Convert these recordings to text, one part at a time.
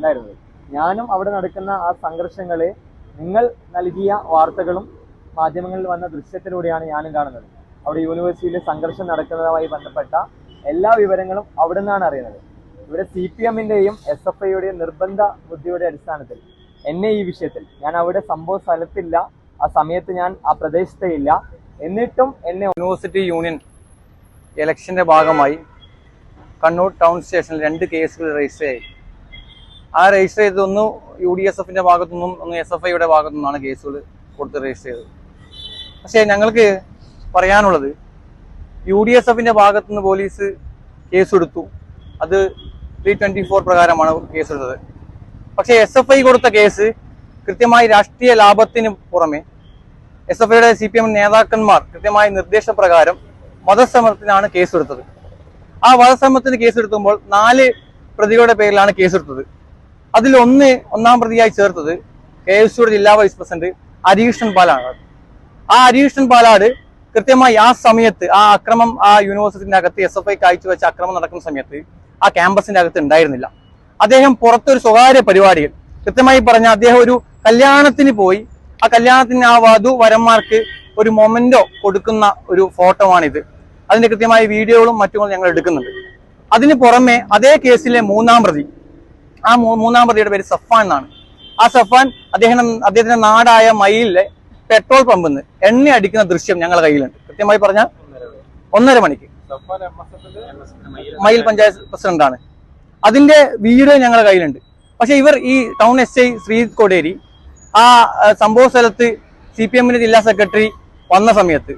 ഉണ്ടായിരുന്നത്. ഞാനും അവിടെ നടക്കുന്ന ആ സംഘർഷങ്ങളെ നിങ്ങൾ നൽകിയ വാർത്തകളും മാധ്യമങ്ങളിൽ വന്ന ദൃശ്യത്തിലൂടെയാണ് ഞാനും കാണുന്നത്. അവിടെ യൂണിവേഴ്സിറ്റിയിൽ സംഘർഷം നടക്കുന്നതുമായി ബന്ധപ്പെട്ട എല്ലാ വിവരങ്ങളും അവിടെ നിന്നാണ് അറിയുന്നത്. ഇവിടെ സി പി എമ്മിന്റെയും എസ് എഫ് ഐയുടെയും നിർബന്ധ ബുദ്ധിയുടെ അടിസ്ഥാനത്തിൽ എന്നെ ഈ വിഷയത്തിൽ ഞാൻ അവിടെ സംഭവ സ്ഥലത്തില്ല ആ സമയത്ത് ഞാൻ ആ പ്രദേശത്തെ ഇല്ല എന്നിട്ടും എന്നെ യൂണിവേഴ്സിറ്റി യൂണിയൻ ഇലക്ഷന്റെ ഭാഗമായി കണ്ണൂർ ടൗൺ സ്റ്റേഷനിൽ രണ്ട് കേസുകൾ രജിസ്റ്റർ ചെയ്തു ആ രജിസ്റ്റർ ചെയ്തൊന്ന് യു ഡി എസ് എഫിന്റെ ഭാഗത്തു നിന്നും ഒന്ന് എസ് എഫ് ഐയുടെ ഭാഗത്തു നിന്നാണ് കേസുകൾ കൊടുത്ത് രജിസ്റ്റർ ചെയ്തത്. പക്ഷേ ഞങ്ങൾക്ക് പറയാനുള്ളത് യു ഡി എസ് എഫിന്റെ ഭാഗത്തു നിന്ന് പോലീസ് കേസെടുത്തു. അത് ത്രീ ട്വന്റി ഫോർ പ്രകാരമാണ് കേസെടുത്തത്. പക്ഷേ എസ് എഫ് ഐ കൊടുത്ത കേസ് കൃത്യമായി രാഷ്ട്രീയ ലാഭത്തിന് പുറമെ എസ് എഫ് ഐയുടെ സി പി എം നേതാക്കന്മാർ കൃത്യമായ നിർദ്ദേശപ്രകാരം വധശ്രമത്തിനാണ് കേസെടുത്തത്. ആ വധശ്രമത്തിന് കേസെടുക്കുമ്പോൾ നാല് പ്രതികളുടെ പേരിലാണ് കേസെടുത്തത്. അതിൽ ഒന്ന് ഒന്നാം പ്രതിയായി ചേർത്തത് കെ എസ് യുടെ ജില്ലാ വൈസ് പ്രസിഡന്റ് ഹരീഷൻ പാലാണ്. ആ ഹരീഷൻ പാലാട് കൃത്യമായി ആ സമയത്ത് ആ അക്രമം ആ യൂണിവേഴ്സിറ്റിന്റെ അകത്ത് എസ് എഫ് ഐ കാഴ്ചവെച്ച അക്രമം നടക്കുന്ന സമയത്ത് ആ ക്യാമ്പസിന്റെ അകത്ത് ഉണ്ടായിരുന്നില്ല. അദ്ദേഹം പുറത്തൊരു സ്വകാര്യ പരിപാടിയിൽ കൃത്യമായി പറഞ്ഞ അദ്ദേഹം ഒരു കല്യാണത്തിന് പോയി. ആ കല്യാണത്തിന് ആ വധു വരന്മാർക്ക് ഒരു മൊമെന്റോ കൊടുക്കുന്ന ഒരു ഫോട്ടോ ആണിത് അതിന്റെ കൃത്യമായ വീഡിയോകളും മറ്റും ഞങ്ങൾ എടുക്കുന്നുണ്ട്. അതിന് പുറമെ അതേ കേസിലെ മൂന്നാം പ്രതി ആ മൂന്നാം പ്രതിയുടെ പേര് സഫാൻ എന്നാണ്. ആ സഫാൻ അദ്ദേഹം അദ്ദേഹത്തിന്റെ നാടായ മയിലിലെ പെട്രോൾ പമ്പിൽ നിന്ന് എണ്ണ അടിക്കുന്ന ദൃശ്യം ഞങ്ങളുടെ കയ്യിലുണ്ട്. കൃത്യമായി പറഞ്ഞാൽ ഒന്നര മണിക്ക്. മയിൽ പഞ്ചായത്ത് പ്രസിഡന്റാണ് അതിന്റെ വീഡിയോ ഞങ്ങളുടെ കയ്യിലുണ്ട്. പക്ഷെ ഇവർ ഈ town S I Shri Kodiyeri ആ ആ, സംഭവ സ്ഥലത്ത് സി പി എമ്മിന്റെ ജില്ലാ സെക്രട്ടറി വന്ന സമയത്ത്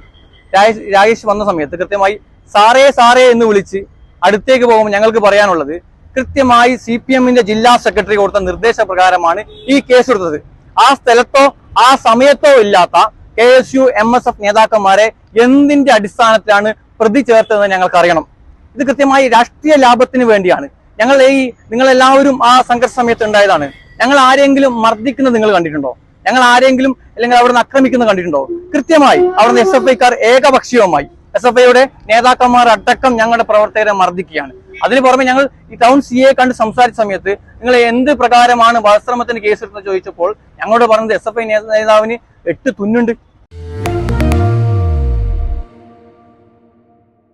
രാജേഷ് രാജേഷ് വന്ന സമയത്ത് കൃത്യമായി സാറേ സാറേ എന്ന് വിളിച്ച് അടുത്തേക്ക് പോകുമ്പോൾ ഞങ്ങൾക്ക് പറയാനുള്ളത് കൃത്യമായി സി പി എമ്മിന്റെ ജില്ലാ സെക്രട്ടറി കൊടുത്ത നിർദ്ദേശപ്രകാരമാണ് ഈ കേസ് എടുത്തത് ആ സ്ഥലത്തോ ആ സമയത്തോ ഇല്ലാത്ത K S U M S F നേതാക്കന്മാരെ എന്തിന്റെ അടിസ്ഥാനത്തിലാണ് പ്രതി ചേർത്തതെന്ന് ഞങ്ങൾക്ക് അറിയണം ഇത് കൃത്യമായി രാഷ്ട്രീയ ലാഭത്തിന് വേണ്ടിയാണ്. ഞങ്ങൾ ഈ നിങ്ങൾ എല്ലാവരും ആ സംഘർഷ സമയത്ത് ഉണ്ടായതാണ്. ഞങ്ങൾ ആരെങ്കിലും മർദ്ദിക്കുന്നത് നിങ്ങൾ കണ്ടിട്ടുണ്ടോ? ഞങ്ങൾ ആരെങ്കിലും അല്ലെങ്കിൽ അവിടെ നിന്ന് ആക്രമിക്കുന്നത് കണ്ടിട്ടുണ്ടോ? കൃത്യമായി അവിടുന്ന് എസ് എഫ് ഐക്കാർ ഏകപക്ഷീയമായി എസ് എഫ് ഐയുടെ നേതാക്കന്മാർ അടക്കം ഞങ്ങളുടെ പ്രവർത്തകരെ മർദ്ദിക്കുകയാണ്. അതിന് പുറമെ ഞങ്ങൾ ഈ ടൗൺ സി എ കണ്ട് സംസാരിച്ച സമയത്ത് നിങ്ങൾ എന്ത് പ്രകാരമാണ് വസ്ത്രമത്തിന് കേസെടുത്തെന്ന് ചോദിച്ചപ്പോൾ ഞങ്ങളോട് പറഞ്ഞത് എസ് എഫ് ഐ നേതാവിന് എട്ട് തുന്നുണ്ട്.